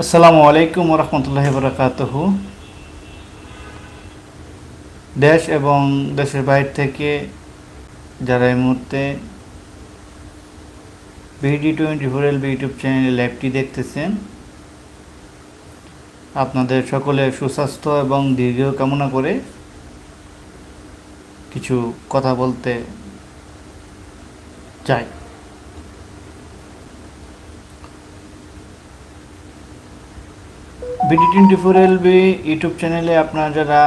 আসসালামু আলাইকুম রহমতুল্লাহ বরকাতহ। দেশ এবং দেশের বাইরে থেকে যারা এই মুহূর্তে BD twenty four L YouTube চ্যানেলে লাইভটি দেখতেছেন, আপনাদের সকলে সুস্বাস্থ্য এবং দীর্ঘ কামনা করে কিছু কথা বলতে চাই। BD twenty four L B YouTube চ্যানেলে আপনারা যারা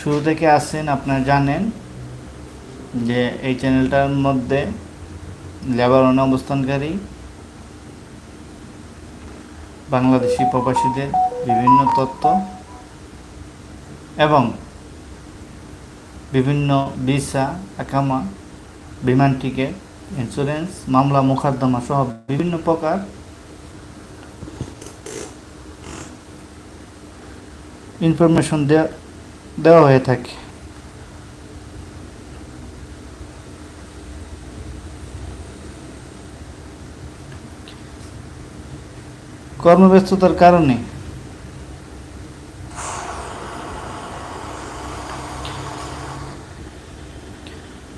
শুরু থেকে আসছেন আপনারা জানেন যে এই চ্যানেলটার মধ্যে লেবারনে অবস্থানকারী বাংলাদেশি প্রবাসীদের বিভিন্ন তথ্য এবং বিভিন্ন ভিসা আকামা বিমান টিকিট ইন্স্যুরেন্স মামলা মোকদ্দমা সহ বিভিন্ন প্রকার ইনফরমেশন দেওয়া দেওয়া হয়ে থাকে। কর্মব্যস্ততার কারণে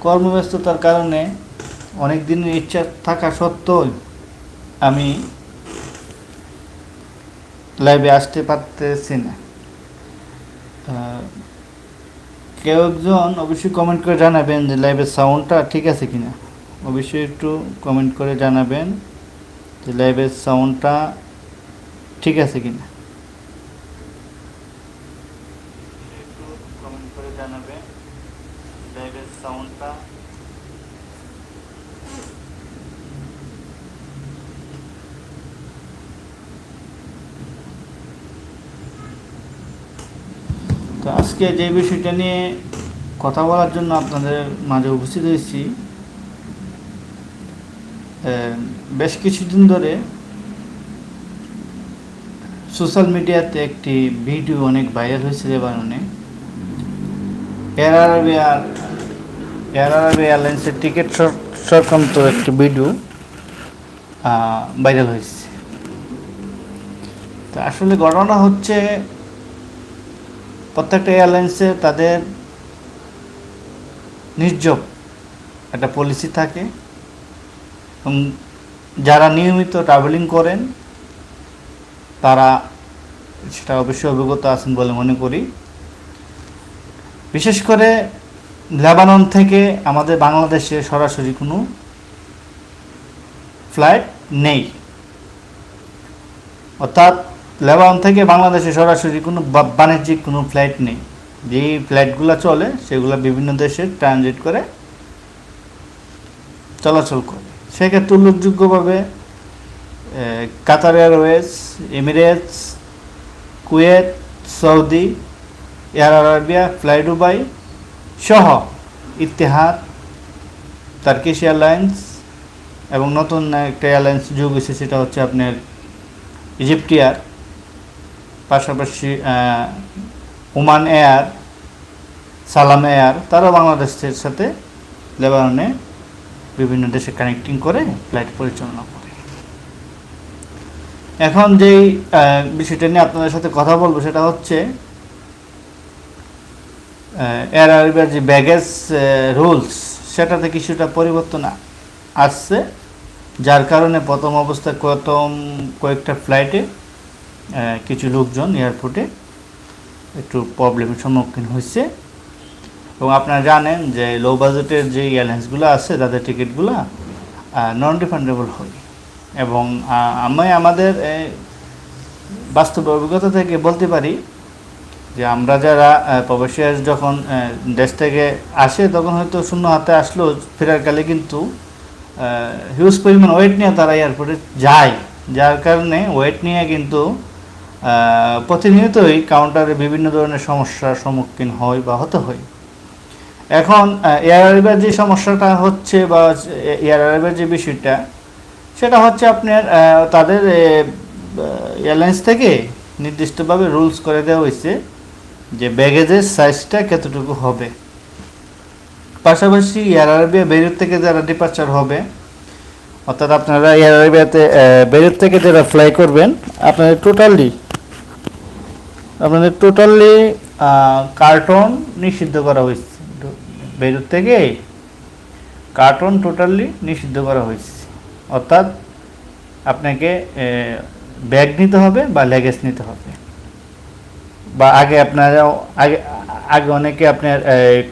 কর্মব্যস্ততার কারণে অনেক দিনের ইচ্ছা থাকা সত্ত্বেও আমি লাইভে আসতে পারতেছি না। কেউ একজন অবশ্যই কমেন্ট করে জানাবেন যে লাইভের সাউন্ডটা ঠিক আছে কিনা। অবশ্যই একটু কমেন্ট করে জানাবেন যে লাইভের সাউন্ডটা ঠিক আছে কিনা একটু কমেন্ট করে জানাবেন লাইভের সাউন্ডটা তো আজকে যে বিষয়টা নিয়ে কথা বলার জন্য আপনাদের মাঝে উপস্থিত হয়েছি বেশ কিছুদিন ধরে সোশ্যাল মিডিয়াতে একটি ভিডিও অনেক ভাইরাল হয়েছে লেবাননে এয়ার আরবিয়ার এয়ার আরবিয়া এয়ারলাইন্সের টিকিট সংক্রান্ত একটি ভিডিও ভাইরাল হয়েছে। তো আসলে ঘটনা হচ্ছে প্রত্যেকটা এয়ারলাইন্সে তাদের নির্জব একটা পলিসি থাকে। এবং যারা নিয়মিত ট্রাভেলিং করেন, তারা সেটা অবশ্যই অভিজ্ঞত আছেন বলে মনে করি। বিশেষ করে লেবানন থেকে আমাদের বাংলাদেশে সরাসরি কোনো ফ্লাইট নেই। অর্থাৎ লেবানন থেকে বাংলাদেশে সরাসরি কোনো বাণিজ্যিক কোনো ফ্লাইট নেই। যেই ফ্লাইটগুলো চলে, সেগুলো বিভিন্ন দেশে ট্রানজিট করে চলাচল করে। সেক্ষেত্রে উল্লেখযোগ্যভাবে Qatar Airways, Emirates, Kuwait, Saudi, Air Arabia, fly Dubai সহ ইতিহাদ টার্কিশ এয়ারলাইন্স এবং নতুন একটা এয়ারলাইন্স যোগ হয়েছে সেটা হচ্ছে আপনার ইজিপ্টিয়ার পাশাপাশি ওমান এয়ার, সালাম এয়ার, তারাও বাংলাদেশের সাথে লেবাননে বিভিন্ন দেশে কানেক্টিং করে ফ্লাইট পরিচালনা করে। এখন যেই বিষয়টা নিয়ে আপনাদের সাথে কথা বলব সেটা হচ্ছে এয়ার আরবিয়ার যে ব্যাগেজ রুলস সেটাতে কিছুটা পরিবর্তন আসছে, যার কারণে প্রথম অবস্থায় প্রথম কয়েকটা ফ্লাইটে কিছু লোকজন এয়ারপোর্টে একটু প্রবলেমের সম্মুখীন হয়েছে। এবং আপনারা জানেন যে লো বাজেটের যে এয়ারলাইন্সগুলো আছে তাদের টিকিটগুলো নন রিফান্ডেবল হয়। এবং আমি আমাদের বাস্তব অভিজ্ঞতা থেকে বলতে পারি যে আমরা যারা আহ, প্রবাসী যখন দেশ থেকে আসে তখন হয়তো শূন্য হাতে আসলো ফেরার কালে কিন্তু হিউজ পরিমাণ ওয়েট নিয়ে তারা এয়ারপোর্টে যায়। যার কারণে ওয়েট নিয়ে কিন্তু প্রতিনিয়তই কাউন্টারে বিভিন্ন ধরনের সমস্যার সম্মুখীন হয় বা হতে হয়। এখন এয়ার আরবিয়ার যে সমস্যাটা হচ্ছে বা এয়ার আরবিয়ার যে বিষয়টা, সেটা হচ্ছে আপনার তাদের এয়ারলাইন্স থেকে নির্দিষ্টভাবে রুলস করে দেওয়া হয়েছে যে ব্যাগেজের সাইজটা কতটুকু হবে। পাশাপাশি এয়ার আরবিয়া বেরুত থেকে যারা ডিপার্চার হবে, অর্থাৎ আপনারা এয়ার আরবিয়াতে বেরুত থেকে যারা ফ্লাই করবেন আপনাদের টোটালি আপনাদের টোটালি কার্টন নিষিদ্ধ করা হয়েছে। বেরুত থেকে কার্টন টোটালি নিষিদ্ধ করা হয়েছে। অর্থাৎ আপনাকে ব্যাগ নিতে হবে বা লেগেজ নিতে হবে। বা আগে আপনারা, আগে আগে অনেকে আপনার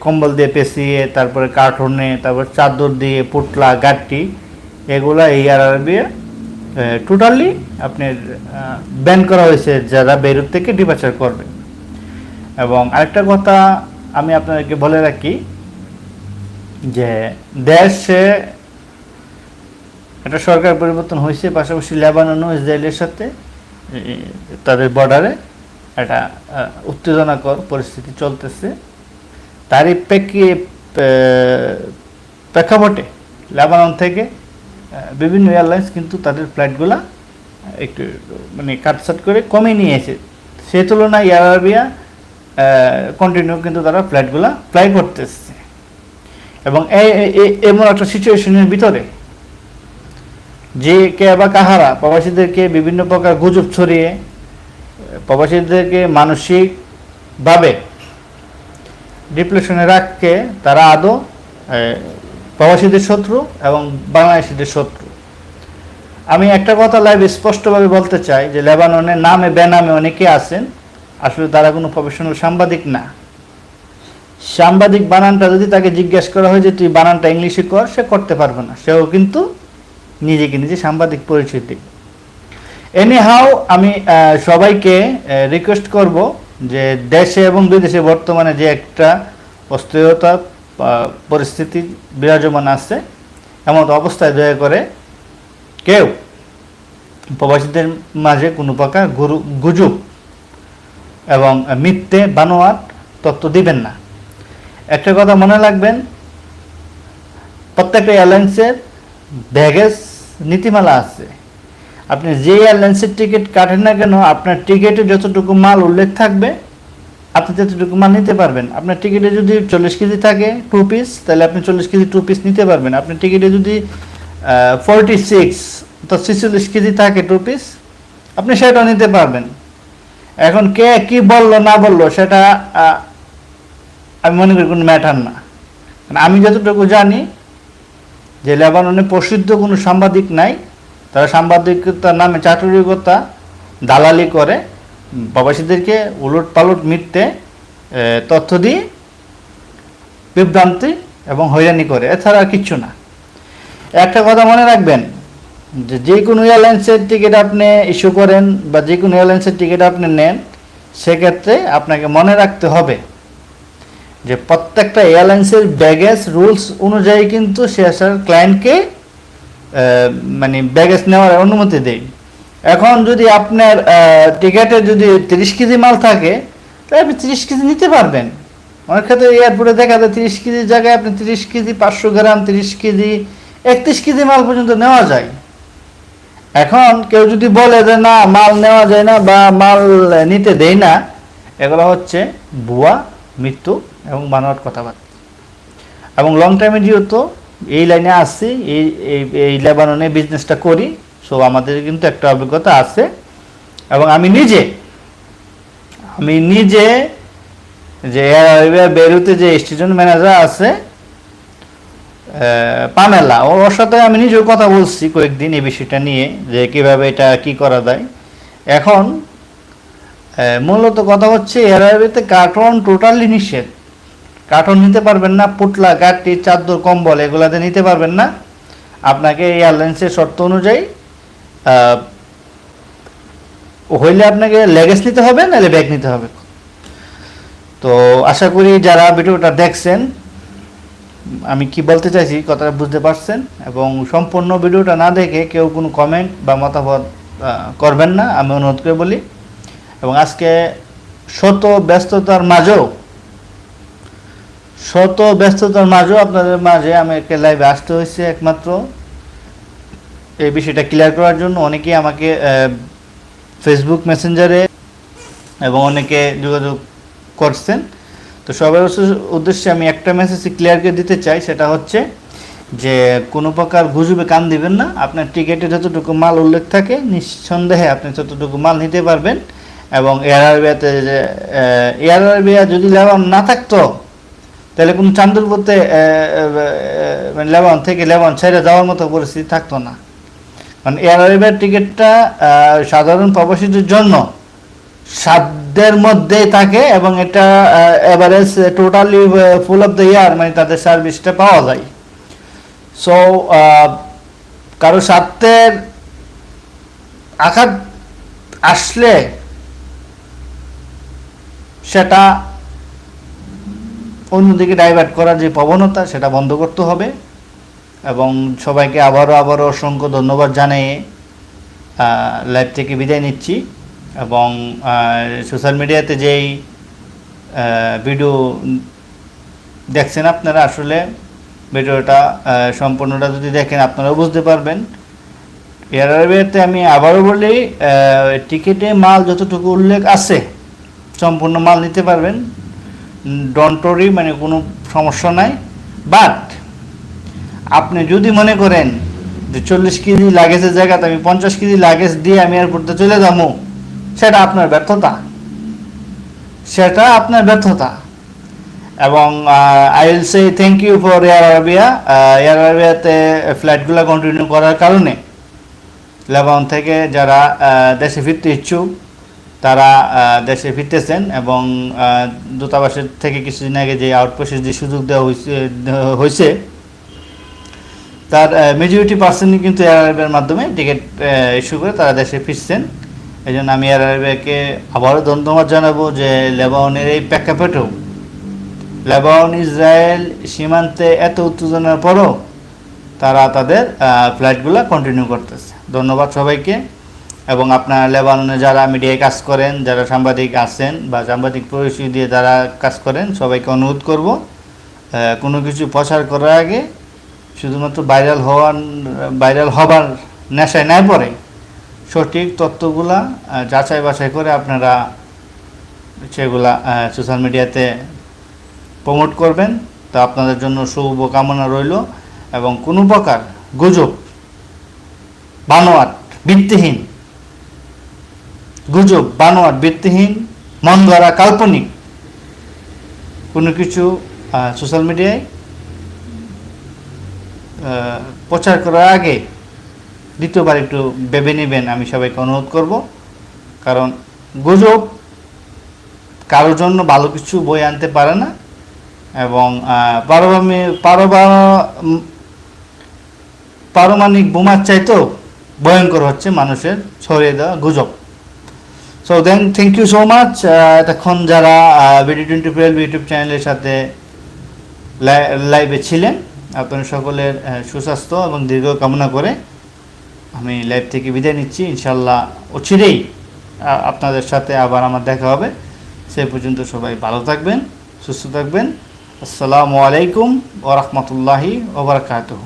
কম্বল দিয়ে পেঁচিয়ে, তারপরে কার্টুনে তারপর চাদর দিয়ে পুটলা গাঠটি এগুলা এই আর আরবি টোটালি আপনার ব্যান করা হয়েছে যারা বেরুত থেকে ডিপাচার করবে। এবং আরেকটা কথা আমি আপনাদেরকে বলে রাখি যে দেশে একটা সরকার পরিবর্তন হয়েছে, পাশাপাশি লেবানন ও ইসরায়েলের সাথে তাদের বর্ডারে একটা উত্তেজনাকর পরিস্থিতি চলতেছে। তারই প্রেক্ষি প্রেক্ষাপটে লেবানন থেকে বিভিন্ন এয়ারলাইন্স কিন্তু তাদের ফ্লাইটগুলা একটু মানে কাটসাট করে কমিয়ে নিয়েছে সে তুলনায় এয়ার আরবিয়া কন্টিনিউ কিন্তু তারা ফ্লাইটগুলা ফ্লাই করতেছে। এবং এমন একটা সিচুয়েশনের ভিতরে, যে কে বা কাহারা প্রবাসীদেরকে বিভিন্ন প্রকার গুজব ছড়িয়ে, প্রবাসীদেরকে মানসিকভাবে ডিপ্রেশনে রাখকে তারা আদৌ প্রবাসীদের শত্রু এবং বাংলাদেশিদের শত্রু। আমি একটা কথা লাইভ স্পষ্টভাবে বলতে চাই যে লেবাননের নামে, বেনামে অনেকে আছেন, আসলে তারা কোনো প্রফেশনাল সাংবাদিক না। সাংবাদিক বানানটা যদি তাকে জিজ্ঞেস করা হয় যে, তুই বানানটা ইংলিশে কর সে করতে পারবে না। সেও কিন্তু নিজেকে নিজে সাংবাদিক পরিচয় দিবে। এনি হাউ আমি সবাইকে রিকোয়েস্ট করব যে দেশে এবং বিদেশে বর্তমানে যে একটা অস্থিরতা পরিস্থিতি বিরাজমান আছে, এমন অবস্থায় দয়া করে কেউ প্রবাসীদের মাঝে কোনো প্রকার গুরু, গুজব এবং মিথ্যে বানোয়াট তত্ত্ব দিবেন না। একটা কথা মনে রাখবেন, প্রত্যেকটা এয়ারলাইন্সের ব্যাগেজ নীতিমালা আছে। আপনি যে এয়ারলাইন্সের টিকিট কাটেন না কেন, আপনার টিকিটে যতটুকু মাল উল্লেখ থাকবে আপনি যতটুকু মাল নিতে পারবেন। আপনার টিকিটে যদি চল্লিশ কেজি থাকে টু পিস তাহলে আপনি চল্লিশ কেজি টু পিস নিতে পারবেন। আপনার টিকিটে যদি ফোরটি সিক্স অর্থাৎ ছেচল্লিশ কেজি থাকে টু পিস আপনি সেটা নিতে পারবেন। এখন কে কি বলল, না বলল, সেটা আমি মনে করি কোনো ম্যাটার না। আমি যতটুকু জানি, যে লেবাননে প্রসিদ্ধ কোনো সাংবাদিক নাই। তারা সাংবাদিকতার নামে চাটুরিকতা দালালি করে। প্রবাসীদেরকে উলট পালট মিটতে তথ্য দিয়ে বিভ্রান্তি এবং হয়রানি করে। এছাড়া আর কিচ্ছু না। একটা কথা মনে রাখবেন, যে যে কোনো এয়ারলাইন্সের টিকিট আপনি ইস্যু করেন বা যে কোনো এয়ারলাইন্সের টিকিট আপনি নেন, সেক্ষেত্রে আপনাকে মনে রাখতে হবে যে প্রত্যেকটা এয়ারলাইন্সের ব্যাগেজ রুলস অনুযায়ী কিন্তু সে আসার ক্লায়েন্টকে মানে ব্যাগেজ নেওয়ার অনুমতি দেয়। এখন যদি আপনার টিকিটে যদি তিরিশ কেজি মাল থাকে, তাহলে আপনি তিরিশ কেজি নিতে পারবেন। অনেক ক্ষেত্রে এয়ারপোর্টে দেখা যায় তিরিশ কেজির জায়গায় আপনি তিরিশ কেজি, পাঁচশো গ্রাম তিরিশ কেজি, একত্রিশ কেজি মাল পর্যন্ত নেওয়া যায়। এখন কেউ যদি বলে যে, না, মাল নেওয়া যায় না বা মাল নিতে দেয় না, এগুলো হচ্ছে ভুয়া, মৃত্যু এবং বানোয়াট কথাবার্তা। এবং লং টাইমে যেহেতু এই লাইনে আসছি, এই- এই লেবাননে বিজনেসটা করি সো আমাদের কিন্তু একটা অভিজ্ঞতা আছে। এবং আমি নিজে আমি নিজে যে এয়ার বেরুতে যে স্টেশন ম্যানেজার আছে পামেলা ওর সাথে আমি নিজেও কথা বলছি কয়েকদিন এই বিষয়টা নিয়ে, যে কীভাবে এটা কি করা যায়। এখন মূলত কথা হচ্ছে এয়ার আরবিতে কার্টন টোটালি নিষেধ। কার্টন নিতে পারবেন না, পুটলা গাঠি চাদর, কম্বল, এগুলাতে নিতে পারবেন না। আপনাকে এয়ারলাইন্সের শর্ত অনুযায়ী হইলে আপনাকে লেগেজ নিতে হবে, নাহলে ব্যাগ নিতে হবে। তো আশা করি যারা ভিডিওটা দেখছেন, আমি কি বলতে চাইছি, কথাটা বুঝতে পারছেন এবং সম্পূর্ণ ভিডিওটা না দেখে কেউ কোনো কমেন্ট বা মতামত করবেন না, আমি অনুরোধ করে বলি। এবং আজকে শত ব্যস্ততার মাঝেও, শত ব্যস্ততার মাঝেও আপনাদের মাঝে আমি একটা লাইভে আসতে হয়েছে একমাত্র। এই বিষয়টা ক্লিয়ার করার জন্য অনেকেই আমাকে ফেসবুক মেসেঞ্জারে এবং অনেকে যোগাযোগ করছেন। তো সবার উদ্দেশ্যে আমি একটা মেসেজ ক্লিয়ার করে দিতে চাই, সেটা হচ্ছে যে কোনো প্রকার গুজবে কান দিবেন না। আপনার টিকিটে যতটুকু মাল উল্লেখ থাকে, নিঃসন্দেহে আপনি ততটুকু মাল নিতে পারবেন এবং এয়ার আরবিয়াতে যে এয়ার আরবিয়া যদি লেবান না থাকতো, তাহলে কোনো চান্দুর পথে মানে লেবান থেকে লেবান ছেড়ে যাওয়ার মতো পরিস্থিতি থাকতো না। মানে এয়ার আরবিয়ার টিকিটটা সাধারণ প্রবাসীদের জন্য সাধ্যের মধ্যেই থাকে এবং এটা average totally full of the year মানে তাদের সার্ভিসটা পাওয়া যায়। সো কারও স্বার্থের আঘাত আসলে সেটা অন্যদিকে ডাইভার্ট করার যে প্রবণতা, সেটা বন্ধ করতে হবে। এবং সবাইকে আবারও আবারও অসংখ্য ধন্যবাদ জানিয়ে লাইভ থেকে বিদায় নিচ্ছি এবং সোশ্যাল মিডিয়াতে যেই ভিডিও দেখছেন আপনারা আসলে ভিডিওটা সম্পূর্ণটা যদি দেখেন আপনারাও বুঝতে পারবেন। এয়ার আরবিয়াতে আমি আবারও বলি টিকিটে মাল যতটুকু উল্লেখ আছে, সম্পূর্ণ মাল নিতে পারবেন। ডন্টরি মানে কোনো সমস্যা নাই। বাট আপনি যদি মনে করেন যে চল্লিশ কেজি লাগেজের জায়গাতে আমি পঞ্চাশ কেজি লাগেজ দিয়ে আমি এয়ারপোর্টে চলে যাব, সেটা আপনার ব্যর্থতা। সেটা আপনার ব্যর্থতা। এবং I will say thank you for Air Arabia Air আরবিয়াতে ফ্লাইটগুলো কন্টিনিউ করার কারণে। লেবানন থেকে যারা দেশে ফিরতে ইচ্ছুক, তারা দেশে ফিরতেছেন এবং দূতাবাসের থেকে কিছুদিন আগে যে আউটপোস্টের যে সুযোগ দেওয়া হয়েছে হয়েছে তার মেজরিটি পার্সেন্টই কিন্তু এয়ার আরবিয়ার মাধ্যমে টিকিট ইস্যু করে তারা দেশে ফিরছেন। এই জন্য আমি এয়ার আরবিয়াকে আবারও ধন্যবাদ জানাব যে লেবাননের এই প্রেক্ষাপটেও লেবানন, ইসরায়েল সীমান্তে এত উত্তেজনার পরও তারা তাদের ফ্লাইটগুলো কন্টিনিউ করতেছে। ধন্যবাদ সবাইকে। এবং আপনার লেবাননে যারা মিডিয়ায় কাজ করেন, যারা সাংবাদিক আছেন বা সাংবাদিক পরিচয় দিয়ে যারা কাজ করেন, সবাইকে অনুরোধ করব কোনো কিছু প্রচার করার আগে শুধুমাত্র ভাইরাল হওয়ার ভাইরাল হবার নেশায় নাই পরে সঠিক তথ্যগুলা যাচাই বাছাই করে আপনারা সেগুলা সোশ্যাল মিডিয়াতে প্রমোট করবেন। তা আপনাদের জন্য শুভ কামনা রইল এবং কোনো প্রকার গুজব, বানোয়াট ভিত্তিহীন, গুজব, বানোয়াট ভিত্তিহীন, মন গড়া কাল্পনিক কোনো কিছু সোশ্যাল মিডিয়ায় প্রচার করার আগে দ্বিতীয়বার একটু ভেবে নেবেন, আমি সবাইকে অনুরোধ করব। কারণ গুজব কারোর জন্য ভালো কিছু বই আনতে পারে না এবং পারমাণবিক বোমার চাইতেও ভয়ঙ্কর হচ্ছে মানুষের ছড়িয়ে দেওয়া গুজব। So then thank you so much এতক্ষণ যারা বিডি টোয়েন্টি টুয়েলভ ইউটিউব চ্যানেলের সাথে লাইভে ছিলেন আপনার সকলের সুস্বাস্থ্য এবং দীর্ঘ কামনা করে আমি লাইভ থেকে বিদায় নিচ্ছি। ইনশাল্লাহ অচিরেই আপনাদের সাথে আবার আমার দেখা হবে। সে পর্যন্ত সবাই ভালো থাকবেন, সুস্থ থাকবেন। আসসালামু আলাইকুম ওরহমতুল্লাহি ওবরাকাতুহ